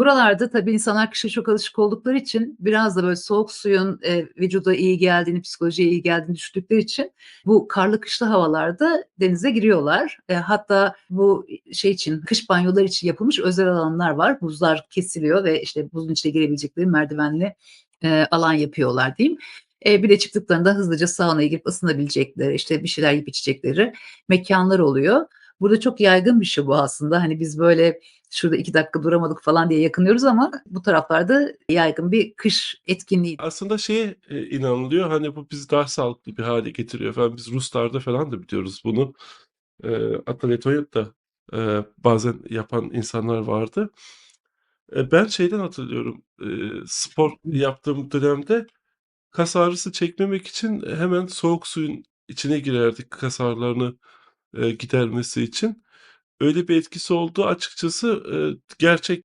Buralarda tabii insanlar kışa çok alışık oldukları için biraz da böyle soğuk suyun, eee, vücuda iyi geldiğini, psikolojiye iyi geldiğini düşündükleri için bu karlı kışlı havalarda denize giriyorlar. Eee, hatta bu, şey için, kış banyoları için yapılmış özel alanlar var. Buzlar kesiliyor ve, işte, buzun içine girebilecekleri merdivenli, eee, alan yapıyorlar diyeyim. Eee, bir de çıktıklarında hızlıca saunaya girip ısınabilecekleri, işte, bir şeyler yiyip içecekleri mekânlar oluyor. Burada çok yaygın bir şey bu aslında. Hani, biz böyle şurada 2 dakika duramadık falan diye yakınıyoruz ama bu taraflarda yaygın bir kış etkinliği. Aslında şeye, eee, inanılıyor, hani, bu bizi daha sağlıklı bir hâle getiriyor falan. Biz Ruslarda falan da biliyoruz bunu. Eee, hatta Letonya'da, eee, bazen yapan insanlar vardı. Eee, ben şeyden hatırlıyorum, eee, spor yaptığım dönemde kas ağrısı çekmemek için hemen soğuk suyun içine girerdik kas ağrılarını, eee, gidermesi için. Öyle bir etkisi olduğu açıkçası, eee, gerçek.